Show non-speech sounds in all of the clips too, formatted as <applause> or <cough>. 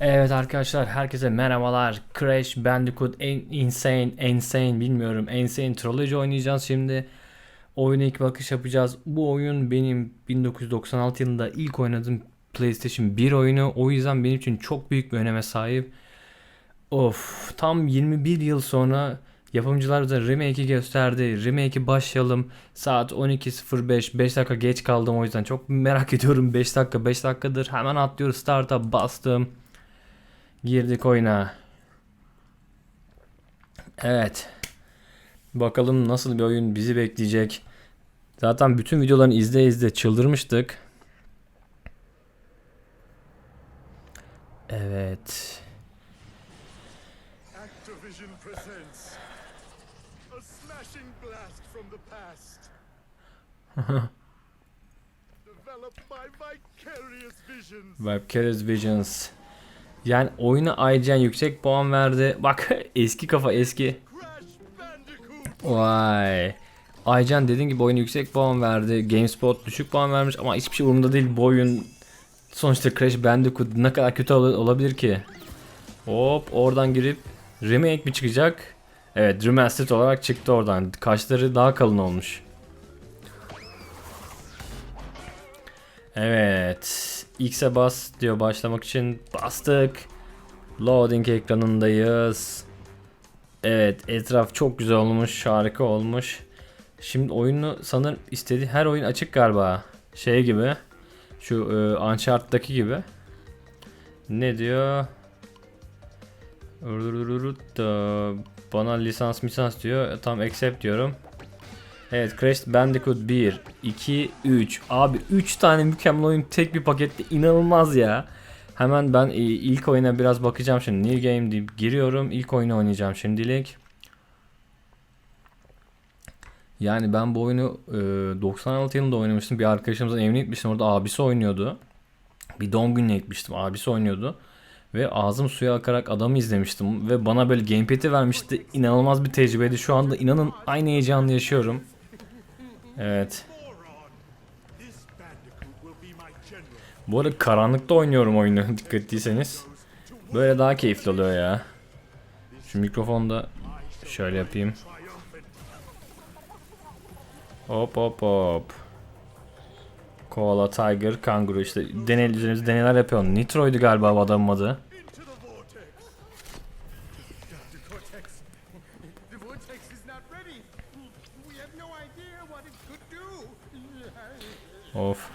Evet arkadaşlar herkese merhabalar. Crash Bandicoot insane insane bilmiyorum. Insane Trilogy oynayacağız şimdi. Oyuna ilk bakış yapacağız. Bu oyun benim 1996 yılında ilk oynadığım PlayStation 1 oyunu. O yüzden benim için çok büyük bir öneme sahip. Of tam 21 yıl sonra yapımcılar bize remake'i gösterdi. Remake'i başlayalım. Saat 12.05 5 dakika geç kaldım o yüzden çok merak <laughs> ediyorum 5 dakika 5 dakikadır. Hemen atlıyoruz start'a bastım. Girdik oyuna. Evet. Bakalım nasıl bir oyun bizi bekleyecek. Zaten bütün videolarını izle izle çıldırmıştık. Evet. Activision presents a smashing blast from the past. <laughs> Developed by Vicarious Visions. Vicarious Visions. Yani oyuna IGN yüksek puan verdi. Bak <laughs> eski kafa eski. Vay. IGN dediğim gibi oyuna yüksek puan verdi. GameSpot düşük puan vermiş ama hiçbir şey umurumda değil. Bu oyun sonuçta Crash Bandicoot ne kadar kötü ol- olabilir ki? Hop oradan girip remake mi çıkacak? Evet remastered olarak çıktı oradan. Kaşları daha kalın olmuş. Evet. X'e bas diyor başlamak için. Bastık. Loading ekranındayız. Evet etraf çok güzel olmuş. Harika olmuş. Şimdi oyunu sanırım istediği her oyun açık galiba. Şey gibi. Şu e, Uncharted'daki gibi. Ne diyor? Bana lisans misans diyor. Tam accept diyorum. Evet Crash Bandicoot 1, 2, 3. Abi 3 tane mükemmel oyun tek bir pakette inanılmaz ya. Hemen ben e, ilk oyuna biraz bakacağım şimdi. New game deyip giriyorum. İlk oyunu oynayacağım şimdilik. Yani ben bu oyunu e, 96 yılında oynamıştım. Bir arkadaşımızın evine gitmiştim. Orada abisi oynuyordu. Bir doğum gününe gitmiştim. Abisi oynuyordu. Ve ağzım suya akarak adamı izlemiştim. Ve bana böyle gamepad'i vermişti. İnanılmaz bir tecrübeydi. Şu anda inanın aynı heyecanı yaşıyorum. Evet. Bu arada karanlıkta oynuyorum oyunu <laughs> dikkat ettiyseniz. Böyle daha keyifli oluyor ya. Şu mikrofonu da şöyle yapayım. Hop hop hop. Koala, Tiger, Kanguru işte deney, üzerimize deneyler yapıyorum. Nitro'ydu galiba bu adamın adı. Into the vortex. Dr. Cortex. The vortex is not ready. We have no idea what it could do. Of.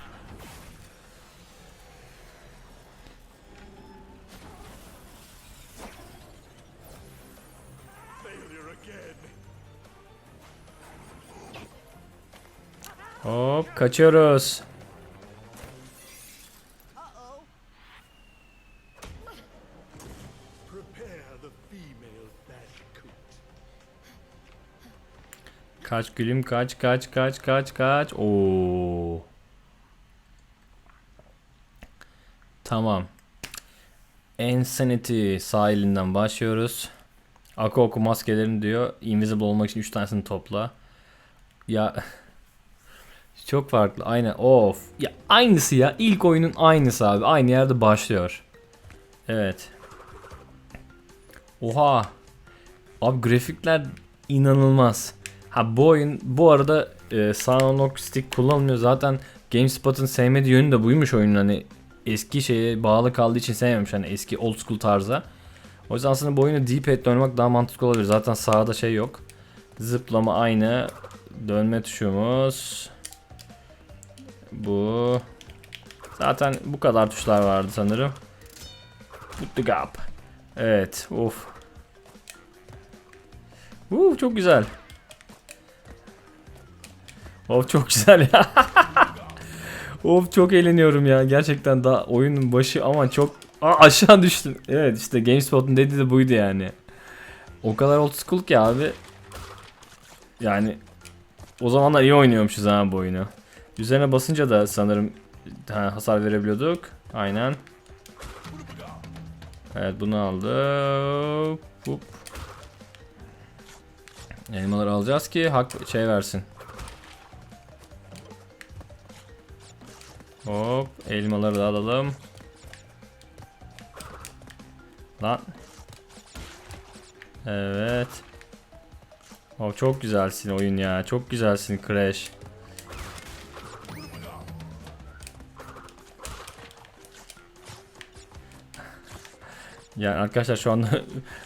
Hop kaçıyoruz. Kaç gülüm kaç kaç kaç kaç kaç. Oo. Tamam. Insanity sahilinden başlıyoruz. Aku oku maskelerini diyor. Invisible olmak için 3 tanesini topla. Ya <laughs> çok farklı. Aynen. Of. Ya aynısı ya. İlk oyunun aynısı abi. Aynı yerde başlıyor. Evet. Oha. Abi grafikler inanılmaz. Ha bu oyun bu arada e, Soundlock stick kullanılmıyor. Zaten GameSpot'un sevmediği yönü de buymuş oyunun hani eski şeye bağlı kaldığı için sevmemiş hani eski old school tarza. O yüzden aslında bu oyunu D-pad'le oynamak daha mantıklı olabilir. Zaten sağda şey yok. Zıplama aynı. Dönme tuşumuz. Bu. Zaten bu kadar tuşlar vardı sanırım. Put the gap. Evet. Of. Uf çok güzel. Of çok güzel ya. <laughs> of çok eğleniyorum ya. Gerçekten daha oyunun başı ama çok Aa, aşağı düştüm. Evet işte GameSpot'un dediği de buydu yani. O kadar old school ki abi. Yani o zamanlar iyi oynuyormuşuz ha bu oyunu. Üzerine basınca da sanırım ha, hasar verebiliyorduk. Aynen. Evet bunu aldık. Hop. Elmaları alacağız ki hak şey versin. Hop elmaları da alalım. Lan. Evet. O çok güzelsin oyun ya. Çok güzelsin Crash. Yani arkadaşlar şu anda <laughs>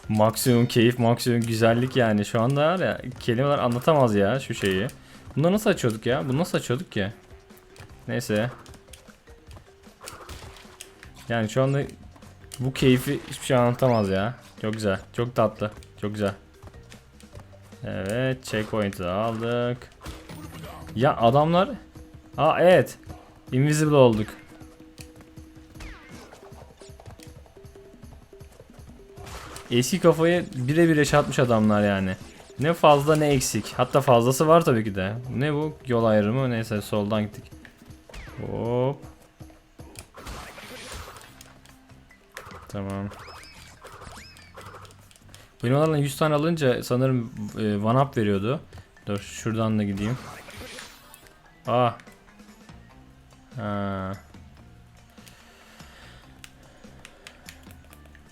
maksimum keyif, maksimum güzellik yani. Şu anda ya kelimeler anlatamaz ya şu şeyi. Bunu nasıl açıyorduk ya? Bunu nasıl açıyorduk ki? Neyse. Yani şu anda bu keyfi hiçbir şey anlatamaz ya. Çok güzel. Çok tatlı. Çok güzel. Evet. Checkpoint'i de aldık. Ya adamlar... Aa evet. Invisible olduk. Eski kafayı birebir yaşatmış adamlar yani. Ne fazla ne eksik. Hatta fazlası var tabii ki de. Ne bu? Yol ayrımı. Neyse soldan gittik. Hop. Tamam. Onlardan 100 tane alınca sanırım e, one up veriyordu. Dur şuradan da gideyim. Aa. Ha.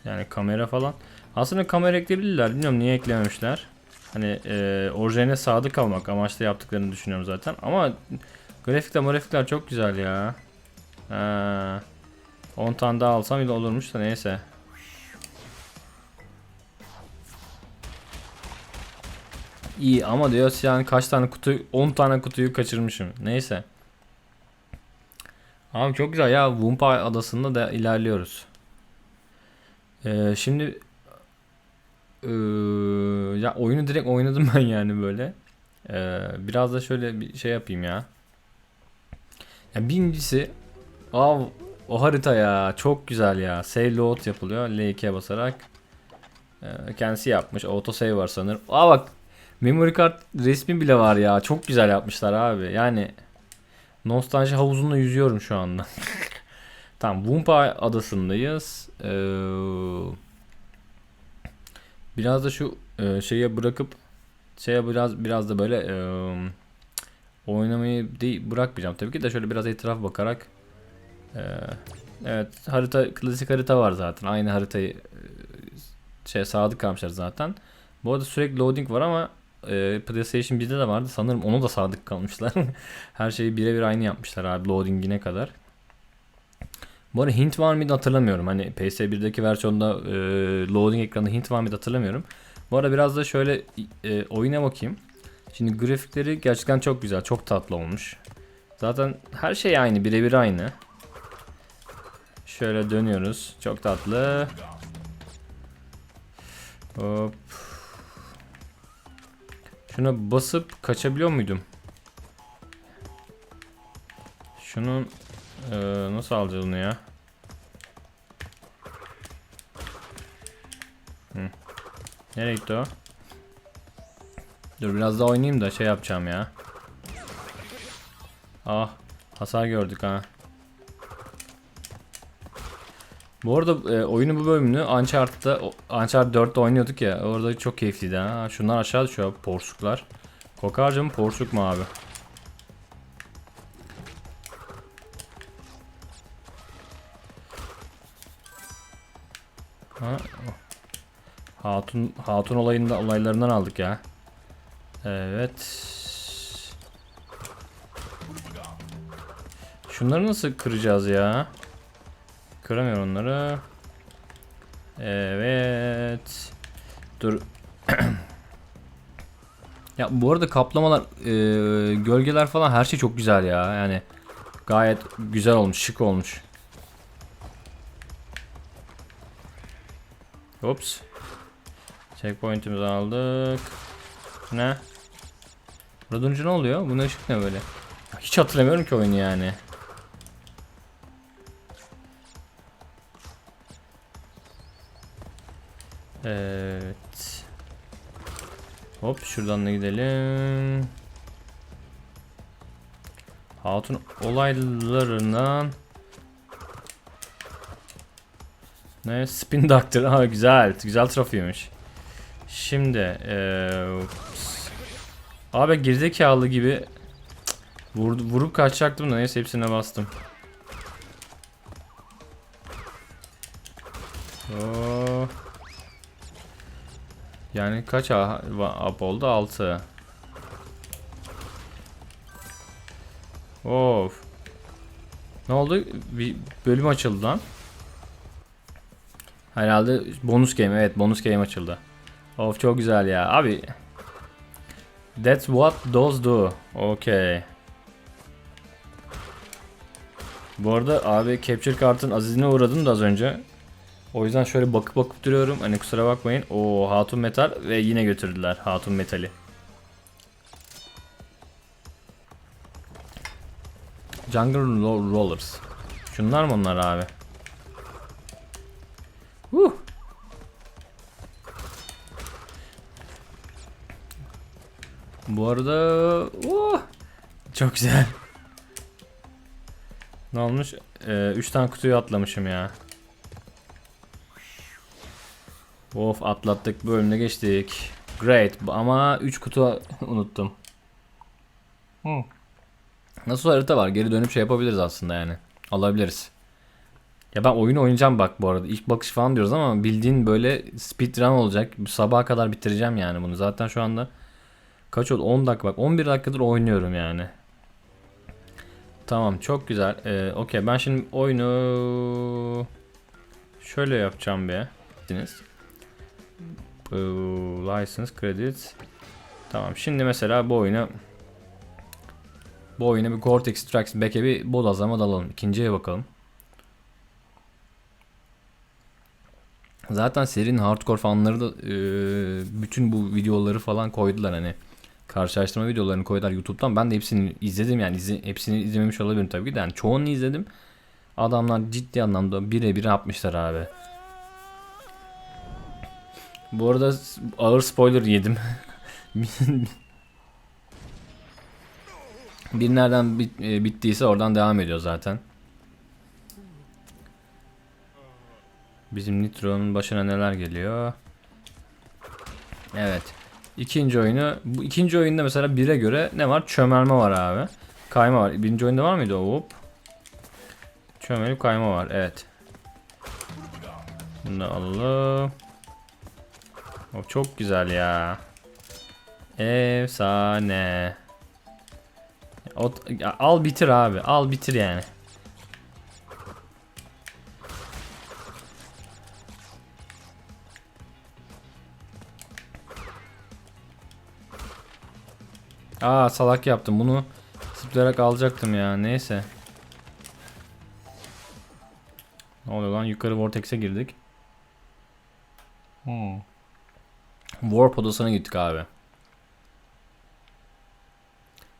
Yani kamera falan. Aslında kamera ekleyebilirler. Bilmiyorum niye eklememişler. Hani e, orijinaline sadık kalmak amaçlı yaptıklarını düşünüyorum zaten. Ama grafikler grafikler çok güzel ya. Ha. 10 tane daha alsam bile olurmuş da neyse. İyi ama diyor yani kaç tane kutu 10 tane kutuyu kaçırmışım. Neyse. Abi çok güzel ya Wumpa adasında da ilerliyoruz. Ee, şimdi ee, ya oyunu direkt oynadım <laughs> ben yani böyle. Ee, biraz da şöyle bir şey yapayım ya. Ya birincisi Aa, o harita ya çok güzel ya. Save load yapılıyor L2'ye basarak. Ee, kendisi yapmış. Auto save var sanırım. Aa bak memory card resmi bile var ya. Çok güzel yapmışlar abi. Yani nostalji havuzunda yüzüyorum şu anda. <laughs> tamam Wumpa adasındayız. Ee, biraz da şu e, şeye bırakıp şeye biraz biraz da böyle e, oynamayı değil bırakmayacağım tabii ki de şöyle biraz etraf bakarak ee, evet harita klasik harita var zaten. Aynı haritayı e, şey sadık kalmışlar zaten. Bu arada sürekli loading var ama e, PlayStation 1'de de vardı. Sanırım onu da sadık kalmışlar. <laughs> Her şeyi birebir aynı yapmışlar abi loadingine kadar. Bu arada hint var mıydı hatırlamıyorum. Hani PS1'deki versiyonda e, loading ekranında hint var mıydı hatırlamıyorum. Bu arada biraz da şöyle e, oyuna bakayım. Şimdi grafikleri gerçekten çok güzel. Çok tatlı olmuş. Zaten her şey aynı. Birebir aynı. Şöyle dönüyoruz. Çok tatlı. Hop. Şuna basıp kaçabiliyor muydum? Şunun eee, nasıl alacağız onu ya? Hı. Nereye gitti o? Dur biraz daha oynayayım da şey yapacağım ya. Ah hasar gördük ha. Bu arada e, oyunun bu bölümünü Uncharted'da Uncharted 4'te oynuyorduk ya. Orada çok keyifliydi ha. Şunlar aşağı düşüyor abi, porsuklar. Kokarca mı porsuk mu abi? Ha. Hatun Hatun olayında olaylarından aldık ya. Evet. Şunları nasıl kıracağız ya? Kıramıyorum onları. Evet. Dur. <clears throat> ya bu arada kaplamalar, e, gölgeler falan her şey çok güzel ya. Yani gayet güzel olmuş, şık olmuş. Ops. Checkpoint'imizi aldık. Ne? Burada ne oluyor? Bu ne ışık ne böyle? Hiç hatırlamıyorum ki oyunu yani. Şuradan da gidelim. Hatun olaylarından ne spin doctor ha güzel güzel trafiymiş. Şimdi eee abi gerizekalı gibi vurdu, vurup kaçacaktım da neyse hepsine bastım. Yani kaç up oldu? 6. Of. Ne oldu? Bir bölüm açıldı lan. Herhalde bonus game. Evet bonus game açıldı. Of çok güzel ya. Abi. That's what those do. Okay. Bu arada abi capture kartın azizine uğradım da az önce. O yüzden şöyle bakıp bakıp duruyorum. Hani kusura bakmayın. O Hatun Metal ve yine götürdüler Hatun Metal'i. Jungle Ro- Rollers. Şunlar mı onlar abi? Huh. Bu arada oh, çok güzel. Ne olmuş? 3 tane kutuyu atlamışım ya. Of atlattık bu bölümde geçtik. Great ama 3 kutu <laughs> unuttum. Hmm. Nasıl harita var? Geri dönüp şey yapabiliriz aslında yani. Alabiliriz. Ya ben oyunu oynayacağım bak bu arada. İlk bakış falan diyoruz ama bildiğin böyle speedrun olacak. Sabaha kadar bitireceğim yani bunu. Zaten şu anda kaç oldu? 10 dakika bak. 11 dakikadır oynuyorum yani. Tamam çok güzel. Ee, Okey ben şimdi oyunu şöyle yapacağım bir. Diniz. Ee, license credits. Tamam şimdi mesela bu oyunu bu oyuna bir Cortex Tracks back'e bir bodazlama dalalım. İkinciye bakalım. Zaten serinin hardcore fanları da e, bütün bu videoları falan koydular hani karşılaştırma videolarını koydular YouTube'dan. Ben de hepsini izledim yani izle, hepsini izlememiş olabilirim tabii ki de yani çoğunu izledim. Adamlar ciddi anlamda birebir yapmışlar abi. Bu arada ağır spoiler yedim. Bir nereden bit- e, bittiyse oradan devam ediyor zaten. Bizim Nitro'nun başına neler geliyor? Evet. İkinci oyunu. Bu ikinci oyunda mesela 1'e göre ne var? Çömelme var abi. Kayma var. Birinci oyunda var mıydı o? Hop. Çömelip kayma var. Evet. Bunu alalım. O çok güzel ya. Efsane. O, al bitir abi. Al bitir yani. Aa salak yaptım. Bunu zıplayarak alacaktım ya. Neyse. Ne oluyor lan? Yukarı Vortex'e girdik. Hmm. Warp odasına gittik abi.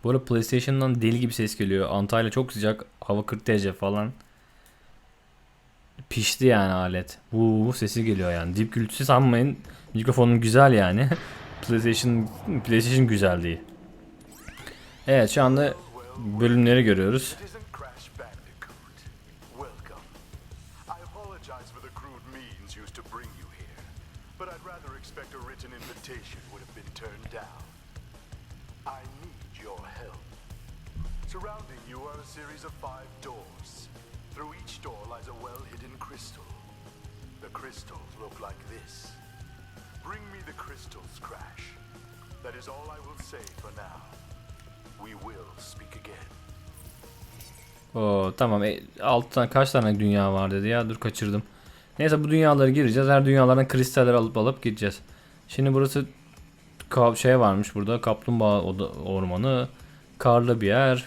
Bu arada PlayStation'dan deli gibi ses geliyor. Antalya çok sıcak. Hava 40 derece falan. Pişti yani alet. Vuu sesi geliyor yani. Dip gürültüsü sanmayın. Mikrofonum güzel yani. <laughs> PlayStation PlayStation güzel değil. Evet şu anda bölümleri görüyoruz. Oo tamam. E, alttan kaç tane dünya var dedi ya. Dur kaçırdım. Neyse bu dünyalara gireceğiz. Her dünyalardan kristaller alıp alıp gideceğiz. Şimdi burası şey varmış burada. Kaplumbağa ormanı. Karlı bir yer.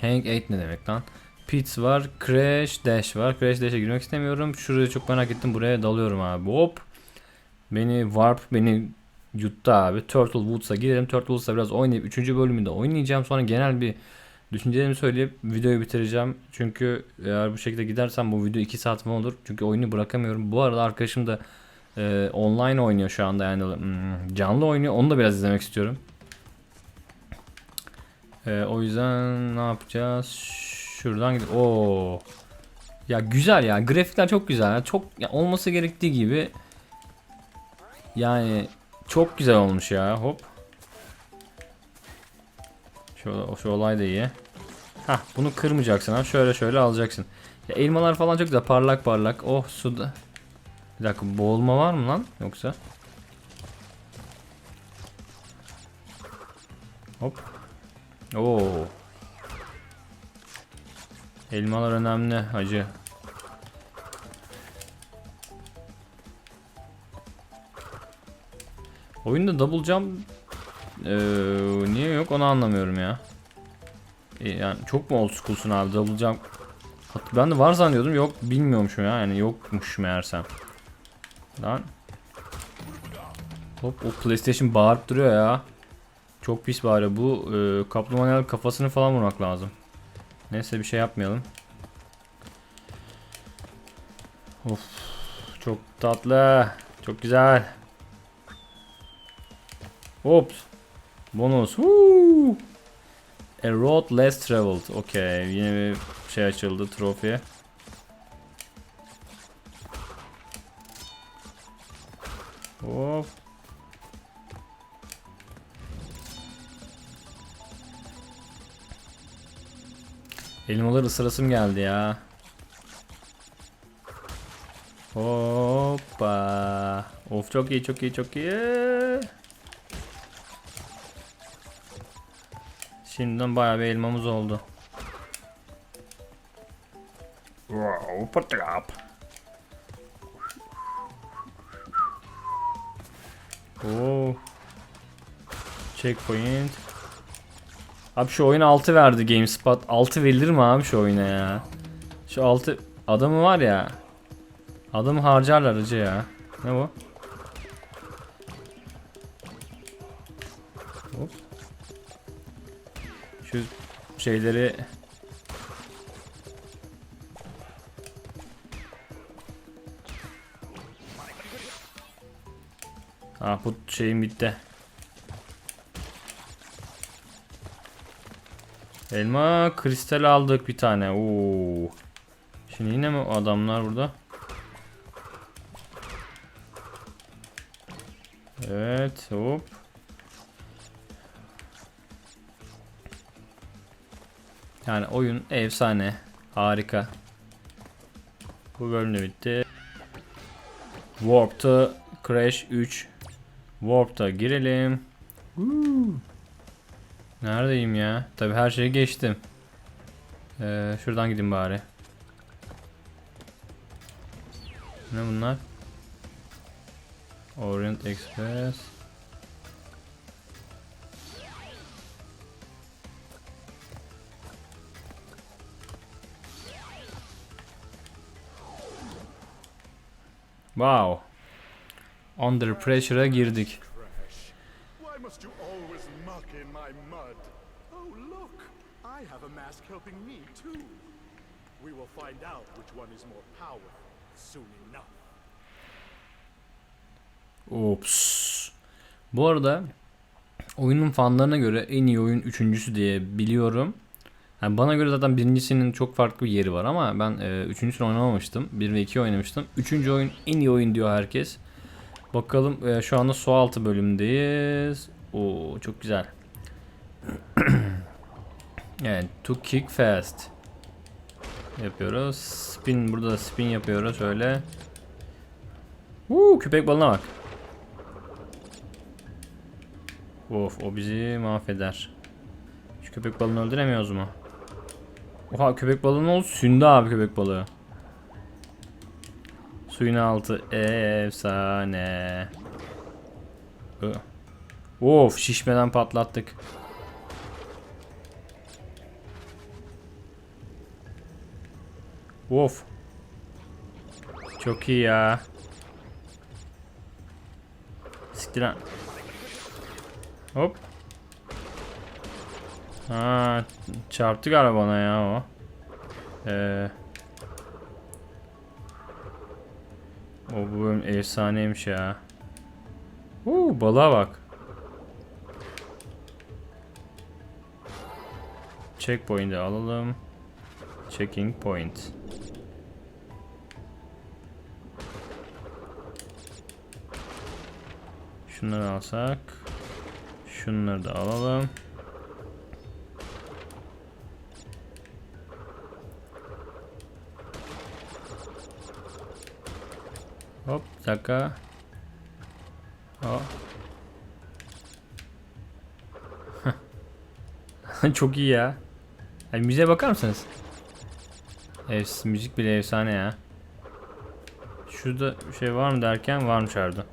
Hang 8 ne demek lan? Pits var. Crash Dash var. Crash Dash'e girmek istemiyorum. Şurayı çok merak ettim. Buraya dalıyorum abi. Hop. Beni Warp beni yuttu abi. Turtle Woods'a girelim. Turtle Woods'a biraz oynayıp 3. bölümünde oynayacağım. Sonra genel bir düşüncelerimi söyleyip videoyu bitireceğim. Çünkü eğer bu şekilde gidersem bu video 2 saat falan olur. Çünkü oyunu bırakamıyorum. Bu arada arkadaşım da e, online oynuyor şu anda yani hmm, canlı oynuyor. Onu da biraz izlemek istiyorum. E, o yüzden ne yapacağız? Şuradan gidelim. Oo. Ya güzel ya. Grafikler çok güzel. ya. Çok ya olması gerektiği gibi. Yani çok güzel olmuş ya. Hop. Şu, şu olay da iyi. Hah bunu kırmayacaksın ha. Şöyle şöyle alacaksın. Ya elmalar falan çok güzel. Parlak parlak. Oh suda. Bir dakika boğulma var mı lan yoksa? Hop. Oo. Elmalar önemli hacı. Oyunda double jump eee, niye yok onu anlamıyorum ya. E, yani çok mu old school'sun abi double jump? Hat- Ben de var zannediyordum yok bilmiyormuşum ya yani yokmuş meğersem. Lan. Hop o PlayStation bağırıp duruyor ya. Çok pis bari bu e, kaplumbağanın kafasını falan vurmak lazım. Neyse bir şey yapmayalım. Of çok tatlı. Çok güzel. Ops. Bonus. Woo! A road less traveled. Okey. Yine bir şey açıldı. Trofi. Hop. Elmaları ısırasım geldi ya. Hoppa. Of çok iyi çok iyi çok iyi. Şimdiden bayağı bir elmamız oldu. Wow, put it up. Oo. Checkpoint. Abi şu oyuna 6 verdi GameSpot. 6 verilir mi abi şu oyuna ya? Şu 6 adamı var ya. Adamı harcarlar acı ya. Ne bu? Şeyleri Ah bu şeyim bitti. Elma kristal aldık bir tane. Oo. Şimdi yine mi adamlar burada? Evet, hop. Yani oyun efsane. Harika. Bu bölüm de bitti. Warp'ta Crash 3. Warp'ta girelim. Woo. Neredeyim ya? Tabi her şeyi geçtim. Ee, şuradan gideyim bari. Ne bunlar? Orient Express. Mask helping me too. We will find out which one is more powerful soon enough. Ops. Bu arada oyunun fanlarına göre en iyi oyun üçüncüsü diye biliyorum. Yani bana göre zaten birincisinin çok farklı bir yeri var ama ben e, üçüncüsünü oynamamıştım. 1 ve 2 oynamıştım. Üçüncü oyun en iyi oyun diyor herkes. Bakalım e, şu anda su altı bölümdeyiz. Oo çok güzel. <clears throat> evet to kick fast. Yapıyoruz. Spin burada da spin yapıyoruz öyle. Uuu köpek balığına bak. Of o bizi mahveder. Şu köpek balığını öldüremiyoruz mu? Oha köpek balığı ne oldu? Sündü abi köpek balığı. Suyun altı efsane. Of şişmeden patlattık. Of. Çok iyi ya. Siktir. Hop. Ha, çarptı galiba bana ya o. Ee, o bu bölüm efsaneymiş ya. Uuu balığa bak. Checkpoint'i alalım. Checking point. Şunları alsak. Şunları da alalım. Dakika. Hop. <laughs> Çok iyi ya. Yani müziğe bakar mısınız? Efs, müzik bile efsane ya. Şurada şey var mı derken varmış orada.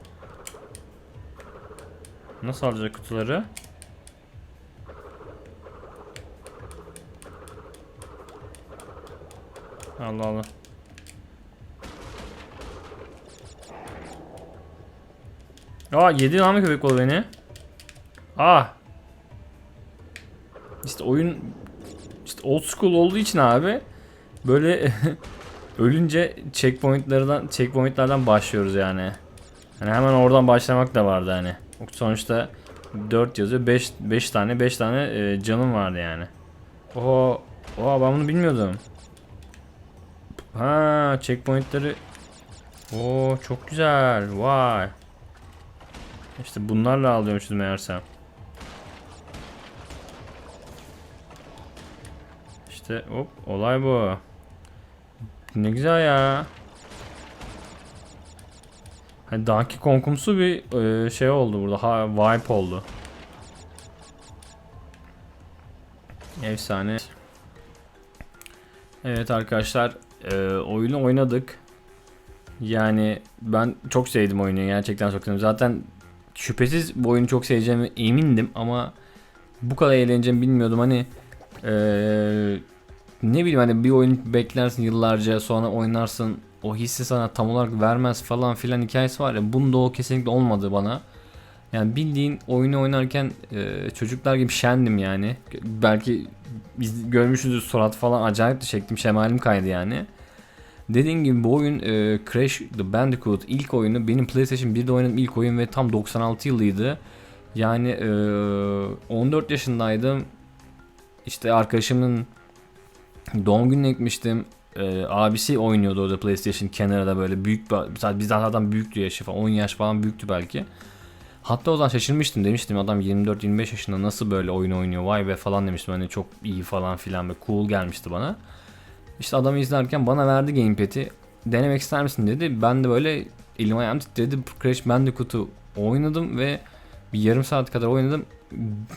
Nasıl alacak kutuları? Allah Allah. Aa yedi lan köpek balığı beni? Aa. İşte oyun işte old school olduğu için abi böyle <laughs> ölünce checkpointlerden checkpointlerden başlıyoruz yani. Hani hemen oradan başlamak da vardı hani. Sonuçta 4 yazıyor 5 5 tane 5 tane e, canım vardı yani. Oha, oha ben bunu bilmiyordum. Ha checkpointleri Oo çok güzel. Vay. İşte bunlarla alıyormuşuz meğersem. İşte hop olay bu. Ne güzel ya. Hani Donkey Kong'umsu bir e, şey oldu burada. Ha, vibe oldu. Efsane. Evet arkadaşlar e, oyunu oynadık. Yani ben çok sevdim oyunu gerçekten çok sevdim. Zaten şüphesiz bu oyunu çok seveceğime emindim ama bu kadar eğleneceğimi bilmiyordum. Hani eee, ne bileyim hani bir oyun beklersin yıllarca sonra oynarsın o hissi sana tam olarak vermez falan filan hikayesi var ya bunda o kesinlikle olmadı bana. Yani bildiğin oyunu oynarken eee, çocuklar gibi şendim yani. Belki biz görmüşsünüz surat falan acayip de çektim şemalim kaydı yani. Dediğim gibi bu oyun e, Crash the Bandicoot ilk oyunu benim PlayStation 1'de oynadığım ilk oyun ve tam 96 yılıydı. Yani e, 14 yaşındaydım. İşte arkadaşımın doğum gününe gitmiştim. E, abisi oynuyordu orada PlayStation kenarda böyle büyük bir bizden zaten büyüktü yaşı falan 10 yaş falan büyüktü belki. Hatta o zaman şaşırmıştım demiştim adam 24-25 yaşında nasıl böyle oyun oynuyor vay be falan demiştim hani çok iyi falan filan ve cool gelmişti bana. İşte adamı izlerken bana verdi gamepad'i. Denemek ister misin dedi. Ben de böyle elim ayağım titredi. Crash Bandicoot'u oynadım ve bir yarım saat kadar oynadım.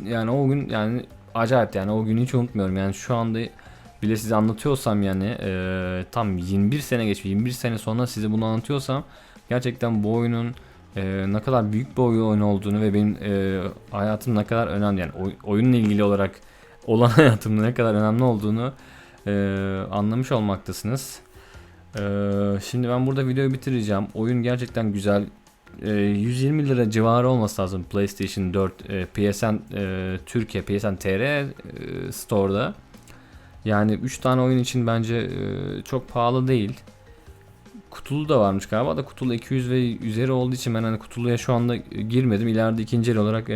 Yani o gün yani acayip yani o günü hiç unutmuyorum. Yani şu anda bile size anlatıyorsam yani e, tam 21 sene geçmiş 21 sene sonra size bunu anlatıyorsam gerçekten bu oyunun e, ne kadar büyük bir oyun olduğunu ve benim e, hayatım ne kadar önemli yani oy- oyunla ilgili olarak olan <laughs> hayatımda ne kadar önemli olduğunu e, anlamış olmaktasınız. E, şimdi ben burada videoyu bitireceğim. Oyun gerçekten güzel. E, 120 lira civarı olması lazım PlayStation 4 e, PSN e, Türkiye PSN TR e, Store'da. Yani 3 tane oyun için bence çok pahalı değil. Kutulu da varmış galiba da kutulu 200 ve üzeri olduğu için ben hani kutuluya şu anda girmedim. İleride ikinci el olarak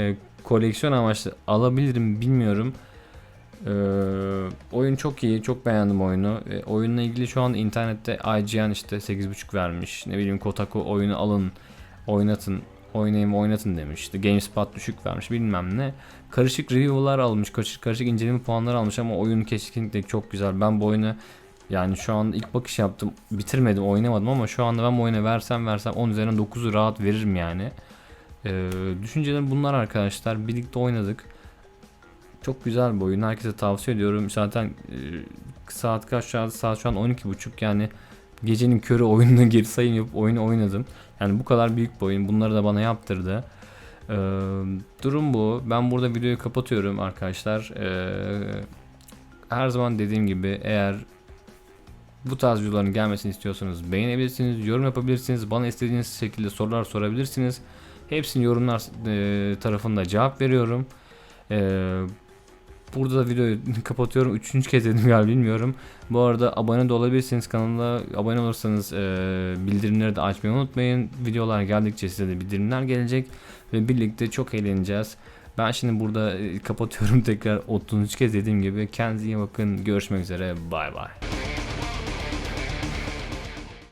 koleksiyon amaçlı alabilirim bilmiyorum. Ee, oyun çok iyi, çok beğendim oyunu. E, oyunla ilgili şu an internette IGN işte 8.5 vermiş. Ne bileyim Kotaku oyunu alın, oynatın, oynayın oynatın demiş. İşte GameSpot düşük vermiş bilmem ne. Karışık review'lar almış, karışık, karışık inceleme puanları almış ama oyun kesinlikle çok güzel. Ben bu oyunu yani şu an ilk bakış yaptım. Bitirmedim, oynamadım ama şu anda ben bu oyuna versem versem 10 üzerinden 9'u rahat veririm yani. Ee, düşüncelerim bunlar arkadaşlar. Birlikte oynadık. Çok güzel bir oyun. Herkese tavsiye ediyorum. Zaten e, saat kaç şu an? Saat şu an 12.30 yani gecenin körü oyununa <laughs> geri sayım yapıp oyunu oynadım. Yani bu kadar büyük bir oyun. Bunları da bana yaptırdı. Ee, durum bu. Ben burada videoyu kapatıyorum arkadaşlar. Ee, her zaman dediğim gibi eğer bu tarz videoların gelmesini istiyorsanız beğenebilirsiniz, yorum yapabilirsiniz, bana istediğiniz şekilde sorular sorabilirsiniz. Hepsini yorumlar e, tarafında cevap veriyorum. Ee, burada da videoyu <laughs> kapatıyorum. Üçüncü kez dedim galiba bilmiyorum. Bu arada abone de olabilirsiniz kanala. Abone olursanız e, bildirimleri de açmayı unutmayın. Videolar geldikçe size de bildirimler gelecek. Ve birlikte çok eğleneceğiz. Ben şimdi burada kapatıyorum <laughs> tekrar 30. kez dediğim gibi. Kendinize iyi bakın. Görüşmek üzere. Bay bay.